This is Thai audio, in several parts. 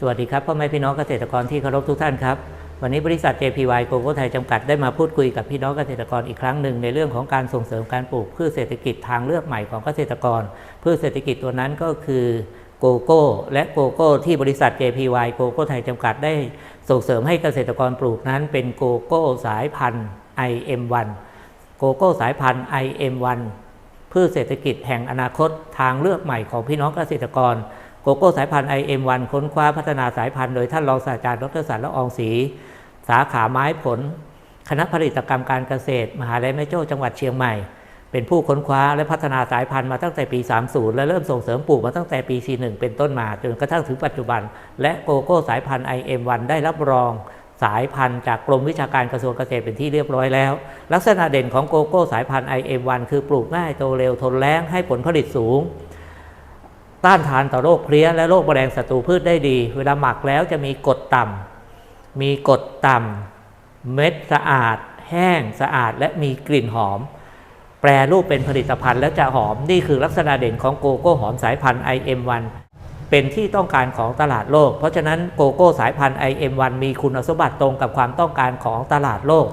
สวัสดีครับพ่อแม่พี่น้องเกษตรกรที่เคารพทุกท่านครับ วันนี้บริษัท JPY โกโก้ไทยจำกัดได้มาพูดคุยกับพี่น้องเกษตรกรอีกครั้งหนึ่งในเรื่องของการส่งเสริมการปลูกพืชเศรษฐกิจทางเลือกใหม่ของเกษตรกรพืชเศรษฐกิจตัวนั้นก็คือโกโก้และโกโก้ที่บริษัท JPY โกโก้ไทยจำกัดได้ส่งเสริมให้เกษตรกรปลูกนั้นเป็นโกโก้สายพันธุ์ IM1 โกโก้สายพันธุ์ IM1 พืชเศรษฐกิจแห่งอนาคตทางเลือกใหม่ของพี่น้องเกษตรกร โกโก้สายพันธุ์ IM1 ค้นคว้าพัฒนาสายพันธุ์โดยท่านรองศาสตราจารย์ดรสันละอองศรีสาขาไม้ผล คณะผลิตกรรมการเกษตร มหาวิทยาลัยแม่โจ้จังหวัดเชียงใหม่ เป็นผู้ค้นคว้าและพัฒนาสายพันธุ์มาตั้งแต่ปี 30 และเริ่มส่งเสริมปลูกมาตั้งแต่ปี 41 เป็นต้นมาจนกระทั่งถึงปัจจุบัน และโกโก้สายพันธุ์ IM1 ได้รับรองสายพันธุ์จากกรมวิชาการกระทรวงเกษตรเป็นที่เรียบร้อยแล้ว ลักษณะเด่นของโกโก้สายพันธุ์ IM1 คือปลูกง่ายโตเร็วทนแล้งให้ผลผลิตสูง ต้านทานต่อโรคเพลี้ยและโรคแมลงศัตรูพืชได้ดี เวลาหมักแล้วจะมีกรดต่ำมีกรดต่ำเม็ดสะอาด แห้งสะอาดและมีกลิ่นหอม แปรรูปเป็นผลิตภัณฑ์แล้วจะหอมนี่คือลักษณะเด่นของโกโก้หอมสายพันธุ์ IM1 เป็นที่ต้องการของตลาดโลก เพราะฉะนั้นโกโก้สายพันธุ์ IM1 มีคุณสมบัติตรงกับความต้องการของตลาดโลก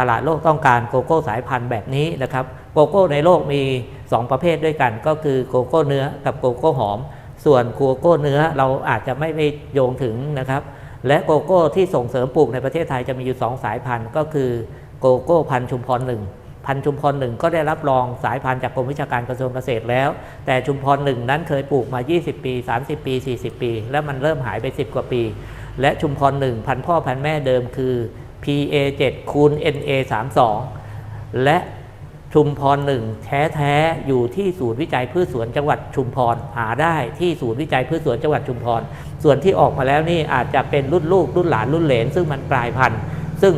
ตลาดโลกต้องการโกโก้สายพันธุ์แบบนี้นะครับ โกโก้ในโลกมี 2 ประเภทด้วยกัน ก็คือโกโก้เนื้อกับโกโก้หอม ส่วนโกโก้เนื้อเราอาจจะไม่ไปโยงถึงนะครับ และโกโก้ที่ส่งเสริมปลูกในประเทศไทยจะมีอยู่ 2 สายพันธุ์ ก็คือโกโก้พันธุ์ชุมพรหนึ่งพันธุ์ชุมพรหนึ่งก็ได้รับรองสายพันธุ์จากกรมวิชาการกระทรวงเกษตรแล้ว แต่ชุมพรหนึ่งนั้นเคยปลูกมา 20 ปี 30 ปี 40 ปี แล้วมันเริ่มหายไป 10 กว่าปี และชุมพรหนึ่งพันธุ์พ่อพันธุ์แม่เดิมคือ PA 7คูณ NA 32และชุมพรหนึ่งแท้ๆอยู่ที่ศูนย์วิจัยพืชสวนจังหวัดชุมพรหาได้ที่ศูนย์วิจัยพืชสวนจังหวัดชุมพร ส่วนที่ออกมาแล้วนี่อาจจะเป็นรุ่นลูกรุ่นหลานรุ่นเหลน ซึ่งมันกลายพันธุ์ซึ่ง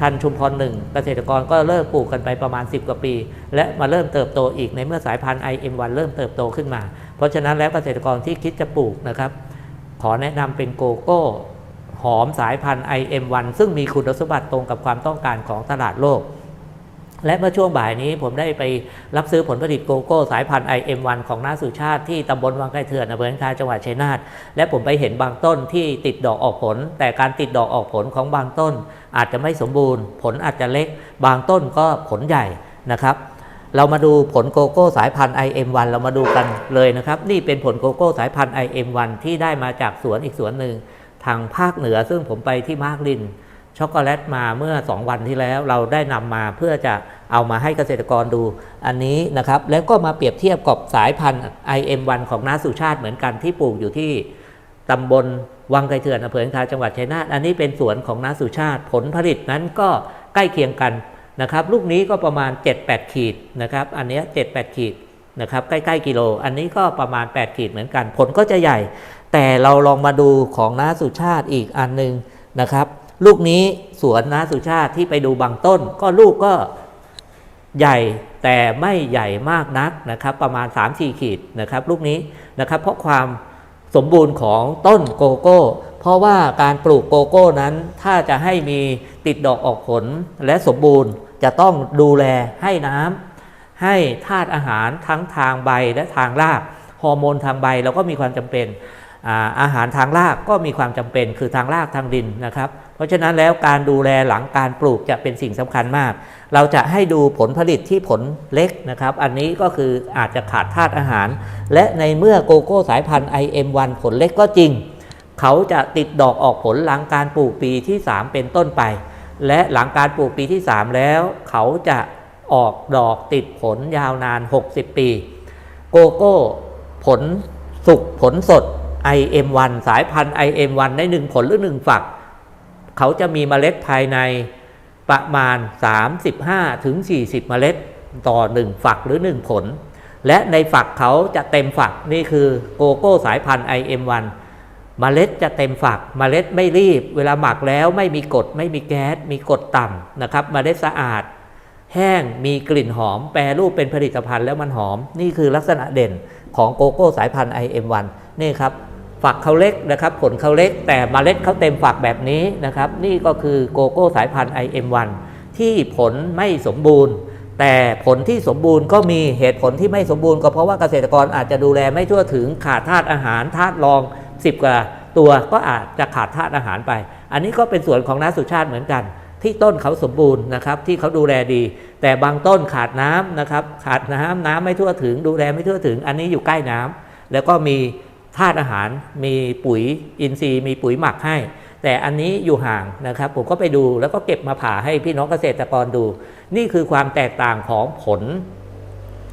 ทันชุมพรหนึ่งเกษตรกรก็เลิกปลูกกันไปประมาณ 10 กว่าปี และมาเริ่มเติบโตอีกในเมื่อสายพันธุ์ IM1 เริ่มเติบโตขึ้นมา เพราะฉะนั้นแล้วเกษตรกรที่คิดจะปลูกนะครับ ขอแนะนำเป็นโกโก้ หอมสายพันธุ์ IM1 ซึ่งมีคุณสมบัติตรงกับความต้องการของตลาดโลก และเมื่อช่วงบ่ายนี้ผมได้ไปรับซื้อผลผลิตโกโก้สายพันธุ์ IM1 ของน้าสุชาติที่ตำบลวังไก่เถื่อนอำเภอคาจังหวัดชัยนาทและผมไปเห็นบางต้นที่ติดดอกออกผล แต่การติดดอกออกผลของบางต้น อาจจะไม่สมบูรณ์ ผลอาจจะเล็ก บางต้นก็ผลใหญ่นะครับเรามาดูผลโกโก้สายพันธุ์ IM1 เรามาดูกันเลยนะครับ นี่เป็นผลโกโก้สายพันธุ์ IM1 ที่ได้มาจากสวนอีกสวนหนึ่ง ทางภาคเหนือซึ่งผมไปที่มาร์กลิน ช็อกโกแลตมาเมื่อ 2 วันที่แล้วเราได้นำมาเพื่อจะเอามาให้เกษตรกรดูอันนี้นะครับ แล้วก็มาเปรียบเทียบกับสายพันธุ์ IM1 ของน้าสุชาติเหมือนกันที่ปลูกอยู่ที่ตำบลวังไกเถื่อนอำเภอคาจังหวัดชัยนาทอันนี้เป็นสวนของน้าสุชาติผลผลิตนั้นก็ใกล้เคียงกันนะครับลูกนี้ก็ประมาณ 7-8 ขีดนะครับอันนี้ 7-8 ขีดนะครับใกล้ๆกิโล อันนี้ก็ประมาณ 8 ขีดเหมือนกัน ผลก็จะใหญ่ แต่เราลองมาดูของน้าสุชาติอีกอันหนึ่งนะครับ ลูกนี้สวนน้าสุชาติที่ไปดูบางต้น ก็ลูกก็ใหญ่แต่ไม่ใหญ่มากนักนะครับ ประมาณ 3-4 ขีดนะครับลูกนี้นะครับ เพราะความสมบูรณ์ของต้นโกโก้ เพราะว่าการปลูกโกโก้นั้น ถ้าจะให้มีติดดอกออกผลและสมบูรณ์จะต้องดูแลให้น้ำให้ธาตุอาหารทั้งทางใบและทางรากฮอร์โมนทางใบเราก็มีความจำเป็น อาหารทางรากก็มีความจำเป็นคือทางรากทางดินนะครับ เพราะฉะนั้นแล้วการดูแลหลังการปลูกจะเป็นสิ่งสำคัญมาก เราจะให้ดูผลผลิตที่ผลเล็กนะครับ อันนี้ก็คืออาจจะขาดธาตุอาหาร และในเมื่อโกโก้สายพันธุ์ IM1 ผลเล็กก็จริง เขาจะติดดอกออกผลหลังการปลูกปีที่ 3 เป็นต้นไป และหลังการปลูกปีที่ 3 แล้ว เขาจะออกดอกติดผลยาวนาน 60 ปี โกโก้ ผลสุกผลสด IM1 สายพันธุ์ IM1 ได้หนึ่งผลหรือหนึ่งฝัก เขาจะมีเมล็ดภายในประมาณ 35ถึง40 เมล็ดต่อ 1 ฝักหรือ 1 ผล และในฝักเขาจะเต็มฝักนี่คือโกโก้สายพันธุ์ IM1 เมล็ดจะเต็มฝักเมล็ดไม่รีบ เวลาหมักแล้วไม่มีกรดไม่มีแก๊สมีกรดต่ำนะครับเมล็ดสะอาด แห้งมีกลิ่นหอม แปรรูปเป็นผลิตภัณฑ์แล้วมันหอม นี่คือลักษณะเด่นของโกโก้สายพันธุ์ IM1 นี่ครับ ฝักเขาเล็กนะครับผลเขาเล็ก แต่เมล็ดเขาเต็มฝักแบบนี้นะครับ นี่ก็คือโกโก้สายพันธุ์ IM1 ที่ผลไม่สมบูรณ์ แต่ผลที่สมบูรณ์ก็มีเหตุผลที่ไม่สมบูรณ์ก็เพราะว่าเกษตรกรอาจจะดูแลไม่ทั่วถึงขาดธาตุอาหารธาตุรอง 10 กว่าตัวก็อาจจะขาดธาตุอาหารไป อันนี้ก็เป็นส่วนของน้าสุชาติเหมือนกัน ที่ต้นเขาสมบูรณ์นะครับที่เขาดูแลดี แต่บางต้นขาดน้ำนะครับขาดน้ำน้ำไม่ทั่วถึง ดูแลไม่ทั่วถึง อันนี้อยู่ใกล้น้ำแล้วก็มี ธาตุอาหารมีปุ๋ยอินทรีย์มีปุ๋ยหมักให้ แต่อันนี้อยู่ห่างนะครับ ผมก็ไปดูแล้วก็เก็บมาผ่าให้พี่น้องเกษตรกรดู นี่คือความแตกต่างของผล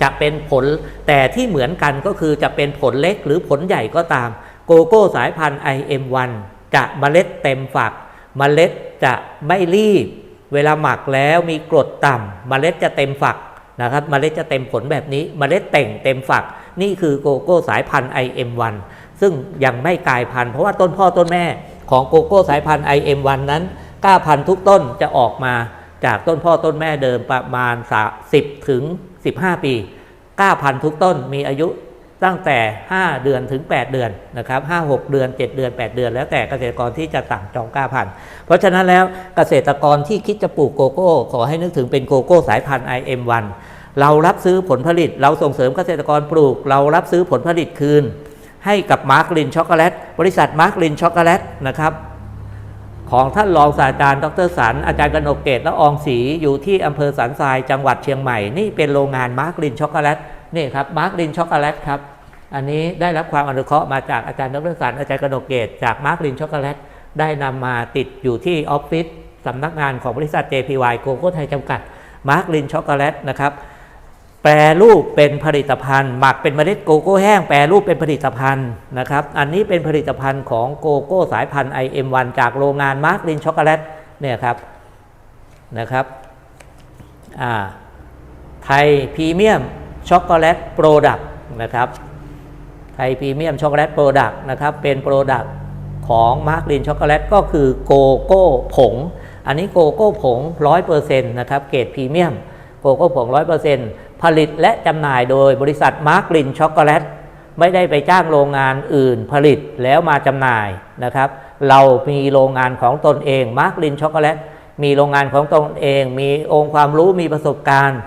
จะเป็นผลแต่ที่เหมือนกันก็คือจะเป็นผลเล็กหรือผลใหญ่ก็ตาม โกโก้สายพันธุ์ IM1 จะเมล็ดเต็มฝัก เมล็ดจะไม่รีบ เวลาหมักแล้วมีกรดต่ำเมล็ดจะเต็มฝัก นะครับเมล็ดจะเต็มผลแบบนี้เมล็ดแต่งเต็มฝัก นี่คือโกโก้สายพันธุ์ IM1 ซึ่งยังไม่กลายพันธุ์เพราะว่าต้นพ่อต้นแม่ของโกโก้สายพันธุ์ IM1 นั้นก้าพันธุ์ทุกต้นจะออกมาจากต้นพ่อต้นแม่เดิมประมาณ 10 ถึง 15 ปีก้าพันธุ์ทุกต้นมีอายุ ตั้งแต่ 5 เดือนถึง 8 เดือนนะครับ5 6 เดือน 7 เดือน 8 เดือน แล้วแต่เกษตรกรที่จะสั่งจองกล้าพันธุ์ เพราะฉะนั้นแล้วเกษตรกรที่คิดจะปลูกโกโก้ ขอให้นึกถึงเป็นโกโก้สายพันธุ์ IM1 เรารับซื้อผลผลิต เราส่งเสริมเกษตรกรปลูก เรารับซื้อผลผลิตคืน ให้กับมาร์กลินช็อกโกแลตบริษัทมาร์กลินช็อกโกแลตนะครับของท่านรองศาสตราจารย์ดรสันอาจารย์กนกเกตและอองศรีอยู่ที่อำเภอสันทรายจังหวัดเชียงใหม่ นี่เป็นโรงงานมาร์กลินช็อกโกแลต นี่ครับมาร์กลินช็อกโกแลตครับ อันนี้ได้รับความอนุเคราะห์มาจากอาจารย์ดรสันอาจารย์กนกเกตจากมาร์กลินช็อกโกแลตได้นำมาติดอยู่ที่ออฟฟิศสำนักงานของบริษัท JPY โกโก้ไทยจำกัดมาร์กลินช็อกโกแลตนะครับแปรรูปเป็นผลิตภัณฑ์ หมักเป็นเมล็ดโกโก้แห้งแปรรูปเป็นผลิตภัณฑ์นะครับ อันนี้เป็นผลิตภัณฑ์ของโกโก้สายพันธุ์ IM1 จากโรงงานมาร์กลินช็อกโกแลตเนี่ยครับนะครับอ่าไทยพรีเมียม ช็อกโกแลตโปรดักต์นะครับไทยพรีเมียมช็อกโกแลตโปรดักต์นะครับเป็นโปรดักต์ของมาร์กลินช็อกโกแลตก็คือโกโก้ผง อันนี้โกโก้ผง 100%นะครับเกรดพรีเมียมโกโก้ผง 100%ผลิตและจำหน่ายโดยบริษัทมาร์กลินช็อกโกแลตไม่ได้ไปจ้างโรงงานอื่นผลิตแล้วมาจำหน่ายนะครับ เรามีโรงงานของตนเองมาร์กลินช็อกโกแลตมีโรงงานของตนเอง มีองค์ความรู้มีประสบการณ์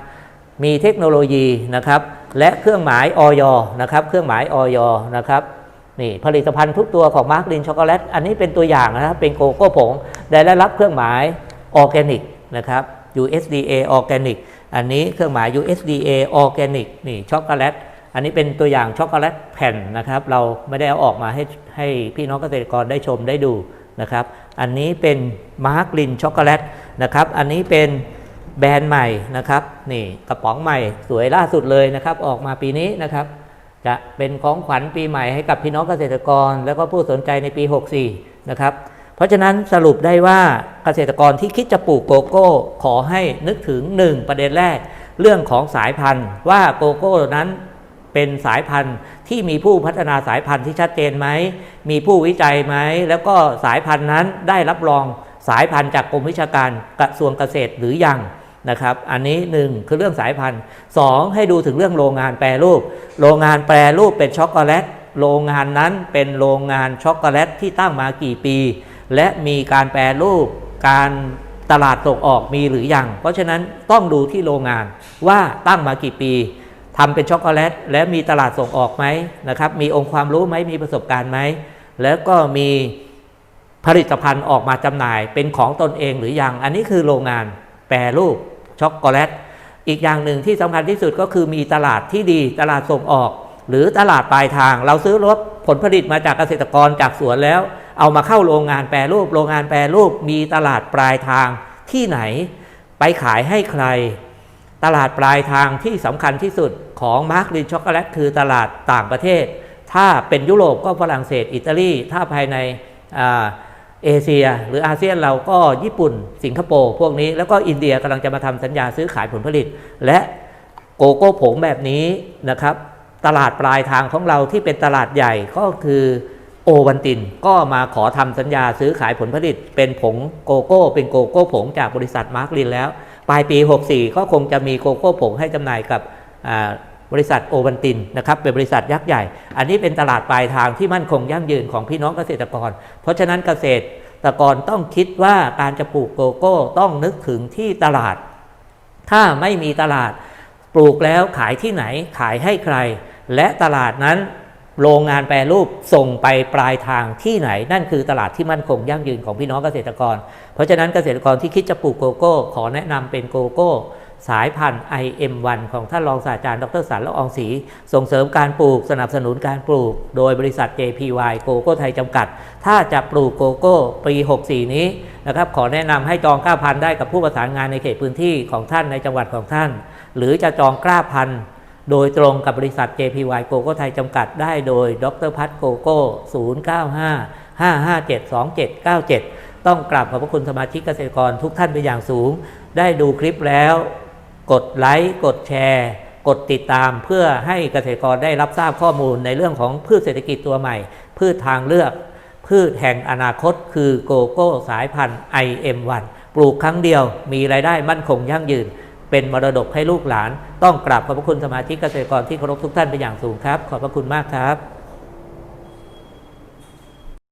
มีเทคโนโลยีนะครับ และเครื่องหมายออยนะครับ เครื่องหมายออยนะครับนี่ผลิตภัณฑ์ทุกตัวของมาร์กลินช็อกโกแลตอันนี้เป็นตัวอย่างนะครับ เป็นโกโก้ผงได้รับเครื่องหมายออร์แกนิกนะครับ USDA ออร์แกนิกอันนี้เครื่องหมาย USDA ออร์แกนิกนี่ช็อกโกแลตอันนี้เป็นตัวอย่างช็อกโกแลตแผ่นนะครับ เราไม่ได้เอาออกมาให้ให้พี่น้องเกษตรกรได้ชมได้ดูนะครับ อันนี้เป็นมาร์กลินช็อกโกแลตนะครับ อันนี้เป็น แบรนด์ใหม่นะครับนี่กระป๋องใหม่สวยล่าสุดเลยนะครับ ออกมาปีนี้นะครับ จะเป็นของขวัญปีใหม่ให้กับพี่น้องเกษตรกร แล้วก็ผู้สนใจในปี 64 นะครับ เพราะฉะนั้นสรุปได้ว่าเกษตรกรที่คิดจะปลูกโกโก้ ขอให้นึกถึง 1 ประเด็นแรก เรื่องของสายพันธุ์ ว่าโกโก้นั้นเป็นสายพันธุ์ที่มีผู้พัฒนาสายพันธุ์ที่ชัดเจนไหม มีผู้วิจัยไหม แล้วก็สายพันธุ์นั้นได้รับรองสายพันธุ์จากกรมวิชาการกระทรวงเกษตรหรือยัง นะครับ อันนี้หนึ่งคือเรื่องสายพันธุ์สองให้ดูถึงเรื่องโรงงานแปรรูป โรงงานแปรรูปเป็นช็อกโกแลต โรงงานนั้นเป็นโรงงานช็อกโกแลตที่ตั้งมากี่ปี และมีการแปรรูป การตลาดส่งออกมีหรือยัง เพราะฉะนั้นต้องดูที่โรงงานว่าตั้งมากี่ปีทำเป็นช็อกโกแลต และมีตลาดส่งออกไหมนะครับ มีองค์ความรู้ไหมมีประสบการณ์ไหม แล้วก็มีผลิตภัณฑ์ออกมาจำหน่ายเป็นของตนเองหรือยัง อันนี้คือโรงงานแปรรูป ช็อกโกแลต อีกอย่างหนึ่งที่สำคัญที่สุดก็คือมีตลาดที่ดีตลาดส่งออก หรือตลาดปลายทาง เราซื้อรถผลผลิตมาจากเกษตรกรจากสวนแล้ว เอามาเข้าโรงงานแปรรูป โรงงานแปรรูป มีตลาดปลายทางที่ไหน ไปขายให้ใคร ตลาดปลายทางที่สำคัญที่สุดของมาร์กลินช็อกโกแลตคือตลาดต่างประเทศ ถ้าเป็นยุโรปก็ฝรั่งเศสอิตาลีถ้าภายในอ่า เอเชีย หรืออาเซียนเราก็ญี่ปุ่น สิงคโปร์พวกนี้แล้วก็อินเดียกำลังจะมาทำสัญญาซื้อขายผลผลิต และโกโก้ผงแบบนี้นะครับ ตลาดปลายทางของเราที่เป็นตลาดใหญ่ก็คือโอวันตินก็มาขอทำสัญญาซื้อขายผลผลิต เป็นผงโกโก้ เป็นโกโก้ผงจากบริษัทมาร์กลินแล้ว ปลายปี 64 ก็คงจะมีโกโก้ผงให้จำหน่ายกับ บริษัทโอวันตินนะครับเป็นบริษัทยักษ์ใหญ่ อันนี้เป็นตลาดปลายทางที่มั่นคงยั่งยืนของพี่น้องเกษตรกร เพราะฉะนั้นเกษตรกรต้องคิดว่าการจะปลูกโกโก้ต้องนึกถึงที่ตลาด ถ้าไม่มีตลาดปลูกแล้วขายที่ไหนขายให้ใคร และตลาดนั้นโรงงานแปรรูปส่งไปปลายทางที่ไหน นั่นคือตลาดที่มั่นคงยั่งยืนของพี่น้องเกษตรกร เพราะฉะนั้นเกษตรกรที่คิดจะปลูกโกโก้ ขอแนะนำเป็นโกโก้ สายพันธุ์ IM1 ของท่านรองศาสตราจารย์ดรสันละอองศรีส่งเสริมการปลูกสนับสนุนการปลูก โดยบริษัท JPY โกโก้ไทยจำกัด ถ้าจะปลูกโกโก้ปี 64 นี้นะครับขอแนะนำให้จองกล้าพันธุ์ได้กับผู้ประสานงานในเขตพื้นที่ของท่านในจังหวัดของท่าน หรือจะจองกล้าพันธุ์โดยตรงกับบริษัท JPY โกโก้ไทยจำกัดได้โดยดรพัฒโกโก้ 095 557 2797 ต้องกราบขอบพระคุณสมาชิกเกษตรกรทุกท่านเป็นอย่างสูง ได้ดูคลิปแล้ว กดไลค์กดแชร์ กดติดตามเพื่อให้เกษตรกรได้รับทราบข้อมูลในเรื่องของพืชเศรษฐกิจตัวใหม่ พืชทางเลือก พืชแห่งอนาคต คือโกโก้สายพันธุ์ IM1 ปลูกครั้งเดียวมีรายได้มั่นคงยั่งยืน เป็นมรดกให้ลูกหลาน ต้องกราบขอบพระคุณสมาชิกเกษตรกรที่เคารพทุกท่านเป็นอย่างสูงครับ ขอบพระคุณมากครับ